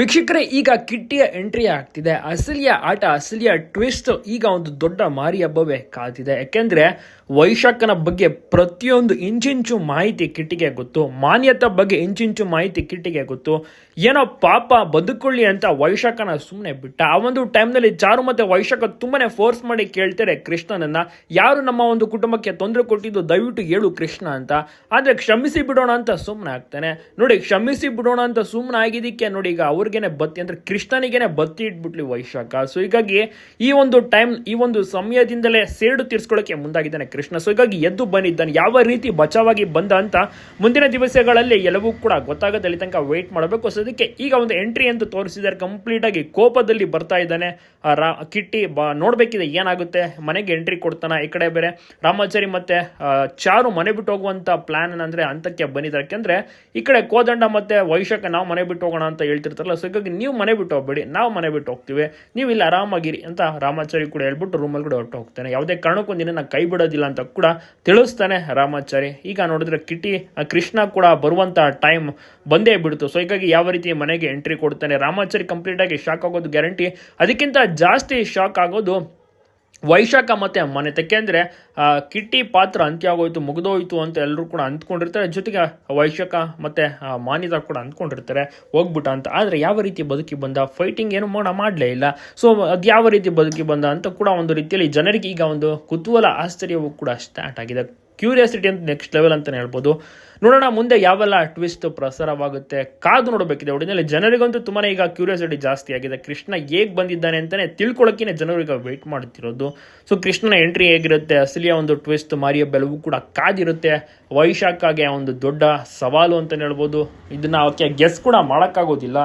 ವೀಕ್ಷಕರೇ, ಈಗ ಕಿಟ್ಟಿಯ ಎಂಟ್ರಿ ಆಗ್ತಿದೆ. ಅಸಲಿಯ ಆಟ, ಅಸಲಿಯ ಟ್ವಿಸ್ಟ್ ಈಗ ಒಂದು ದೊಡ್ಡ ಮಾರಿ ಹಬ್ಬವೇ ಕಾದಿದೆ. ಯಾಕೆಂದ್ರೆ, ವೈಶಾಖನ ಬಗ್ಗೆ ಪ್ರತಿಯೊಂದು ಇಂಚಿಂಚು ಮಾಹಿತಿ ಕಿಟ್ಟಿಗೆ ಗೊತ್ತು. ಮಾನ್ಯತೆ ಬಗ್ಗೆ ಇಂಚಿಂಚು ಮಾಹಿತಿ ಕಿಟ್ಟಿಗೆ ಗೊತ್ತು. ಏನೋ ಪಾಪ ಬದುಕೊಳ್ಳಿ ಅಂತ ವೈಶಾಖನ ಸುಮ್ಮನೆ ಬಿಟ್ಟ. ಆ ಒಂದು ಟೈಮ್ನಲ್ಲಿ ಚಾರು ಮತ್ತೆ ವೈಶಾಖ ತುಂಬಾನೇ ಫೋರ್ಸ್ ಮಾಡಿ ಕೇಳ್ತಾರೆ ಕೃಷ್ಣನನ್ನ. ಯಾರು ನಮ್ಮ ಒಂದು ಕುಟುಂಬಕ್ಕೆ ತೊಂದರೆ ಕೊಟ್ಟಿದ್ದು ದಯವಿಟ್ಟು ಹೇಳು ಕೃಷ್ಣ ಅಂತ. ಆದ್ರೆ ಕ್ಷಮಿಸಿ ಬಿಡೋಣ ಅಂತ ಸುಮ್ಮನೆ ಆಗ್ತಾನೆ. ನೋಡಿ, ಕ್ಷಮಿಸಿ ಬಿಡೋಣ ಅಂತ ಸುಮ್ಮನೆ ಆಗಿದ್ದಕ್ಕೆ ನೋಡಿ, ಈಗ ಅವ್ರಿಗೇನೆ ಬತ್ತಿ ಅಂದ್ರೆ ಕೃಷ್ಣನಿಗೇನೆ ಬತ್ತಿ ಇಟ್ಬಿಟ್ಲಿ ವೈಶಾಖ. ಸೊ ಹೀಗಾಗಿ ಈ ಒಂದು ಟೈಮ್ ಈ ಒಂದು ಸಮಯದಿಂದಲೇ ಸೇಡು ತೀರ್ಸ್ಕೊಳ್ಳೋಕೆ ಮುಂದಾಗಿದ್ದಾನೆ ಕೃಷ್ಣ. ಸೊ ಹೀಗಾಗಿ ಎದ್ದು ಬಂದಿದ್ದಾನೆ. ಯಾವ ರೀತಿ ಬಚಾವಾಗಿ ಬಂದ ಅಂತ ಮುಂದಿನ ದಿವಸಗಳಲ್ಲಿ ಎಲ್ಲವೂ ಕೂಡ ಗೊತ್ತಾಗದಲ್ಲಿ ತನಕ ವೇಟ್ ಮಾಡಬೇಕು. ಸೊ ಅದಕ್ಕೆ ಈಗ ಒಂದು ಎಂಟ್ರಿ ಅಂತ ತೋರಿಸಿದ್ದಾರೆ. ಕಂಪ್ಲೀಟ್ ಆಗಿ ಕೋಪದಲ್ಲಿ ಬರ್ತಾ ಇದ್ದಾನೆ. ರಾ, ಕಿಟ್ಟಿ ಬಾ, ನೋಡ್ಬೇಕಿದೆ ಏನಾಗುತ್ತೆ. ಮನೆಗೆ ಎಂಟ್ರಿ ಕೊಡ್ತಾನ ಈ ಕಡೆ ಬೇರೆ. ರಾಮಾಚಾರಿ ಮತ್ತೆ ಚಾರು ಮನೆ ಬಿಟ್ಟು ಹೋಗುವಂತ ಪ್ಲಾನ್ ಅಂದ್ರೆ ಹಂತಕ್ಕೆ ಬಂದಿದ್ದಾರೆ. ಯಾಕೆಂದ್ರೆ ಈ ಕಡೆ ಕೋದಂಡ ಮತ್ತೆ ವೈಶಾಖ ನಾವು ಮನೆ ಬಿಟ್ಟು ಹೋಗೋಣ ಅಂತ ಹೇಳ್ತಿರ್ತಾರಲ್ಲ ಸೊ ಹೀಗಾಗಿ ನೀವು ಮನೆ ಬಿಟ್ಟು ಹೋಗ್ಬೇಡಿ, ನಾವು ಮನೆ ಬಿಟ್ಟು ಹೋಗ್ತೀವಿ, ನೀವು ಇಲ್ಲಿ ಆರಾಮಾಗಿರಿ ಅಂತ ರಾಮಾಚಾರಿ ಕೂಡ ಹೇಳ್ಬಿಟ್ಟು ರೂಮಲ್ಲಿ ಕೂಡ ಹೊರಟು ಹೋಗ್ತಾನೆ. ಯಾವುದೇ ಕಾರಣಕ್ಕೂ ನಿನ್ನ ಕೈ ಬಿಡೋದಿಲ್ಲ ಅಂತ ಕೂಡ ತಿಳಿಸ್ತಾನೆ ರಾಮಾಚಾರಿ. ಈಗ ನೋಡಿದ್ರೆ ಕಿಟಿ ಕೃಷ್ಣ ಕೂಡ ಬರುವಂತ ಟೈಮ್ ಬಂದೇ ಬಿಡ್ತು. ಸೊ ಹೀಗಾಗಿ ಯಾವ ರೀತಿ ಮನೆಗೆ ಎಂಟ್ರಿ ಕೊಡ್ತಾನೆ? ರಾಮಾಚಾರಿ ಕಂಪ್ಲೀಟ್ ಆಗಿ ಶಾಕ್ ಆಗೋದು ಗ್ಯಾರಂಟಿ ಅದಕ್ಕಿಂತ ಜಾಸ್ತಿ ಶಾಕ್ ಆಗೋದು ವೈಶಾಖ ಮತ್ತೆ ಮನೆ ಅಂದರೆ ಕಿಟ್ಟಿ ಪಾತ್ರ ಅಂತ್ಯ ಆಗೋಯ್ತು ಮುಗಿದೋಯ್ತು ಅಂತ ಎಲ್ಲರೂ ಕೂಡ ಅಂದ್ಕೊಂಡಿರ್ತಾರೆ ಜೊತೆಗೆ, ವೈಶಾಖ ಮತ್ತೆ ಮಾನಿತಾ ಕೂಡ ಅಂದ್ಕೊಂಡಿರ್ತಾರೆ ಹೋಗ್ಬಿಟ್ಟ ಅಂತ. ಆದರೆ ಯಾವ ರೀತಿ ಬದುಕಿ ಬಂದ? ಫೈಟಿಂಗ್ ಏನು ಮಾಡ ಮಾಡಲೇ ಇಲ್ಲ. ಸೊ ಅದು ಯಾವ ರೀತಿ ಬದುಕಿ ಬಂದ ಅಂತ ಕೂಡ ಒಂದು ರೀತಿಯಲ್ಲಿ ಜನರಿಗೆ ಈಗ ಒಂದು ಕುತೂಹಲ, ಆಶ್ಚರ್ಯವೂ ಕೂಡ ಸ್ಟಾರ್ಟ್ ಆಗಿದೆ. ಕ್ಯೂರಿಯಾಸಿಟಿ ಅಂತ ನೆಕ್ಸ್ಟ್ ಲೆವೆಲ್ ಅಂತಲೇ ಹೇಳ್ಬೋದು. ನೋಡೋಣ ಮುಂದೆ ಯಾವೆಲ್ಲ ಟ್ವಿಸ್ಟ್ ಪ್ರಸಾರವಾಗುತ್ತೆ. ಕಾದು ನೋಡಬೇಕಿದೆ. ಒಟ್ಟಿನಲ್ಲಿ ಜನರಿಗಂತೂ ತುಂಬಾ ಈಗ ಕ್ಯೂರಿಯಾಸಿಟಿ ಜಾಸ್ತಿ ಆಗಿದೆ. ಕೃಷ್ಣ ಹೇಗೆ ಬಂದಿದ್ದಾನೆ ಅಂತಲೇ ತಿಳ್ಕೊಳ್ಳೋಕ್ಕಿಂತ ಜನರಿಗೆ ವೆಯ್ಟ್ ಮಾಡ್ತಿರೋದು. ಸೊ ಕೃಷ್ಣನ ಎಂಟ್ರಿ ಹೇಗಿರುತ್ತೆ? ಅಸಲಿಯ ಒಂದು ಟ್ವಿಸ್ಟ್ ಮಾರಿಯ ಬೆಲವು ಕೂಡ ಕಾದಿರುತ್ತೆ. ವೈಶಾಖಾಗೆ ಒಂದು ದೊಡ್ಡ ಸವಾಲು ಅಂತಲೇ ಹೇಳ್ಬೋದು. ಇದನ್ನ ಅವಕ್ಕೆ ಗೆಸ್ ಕೂಡ ಮಾಡೋಕ್ಕಾಗೋದಿಲ್ಲ.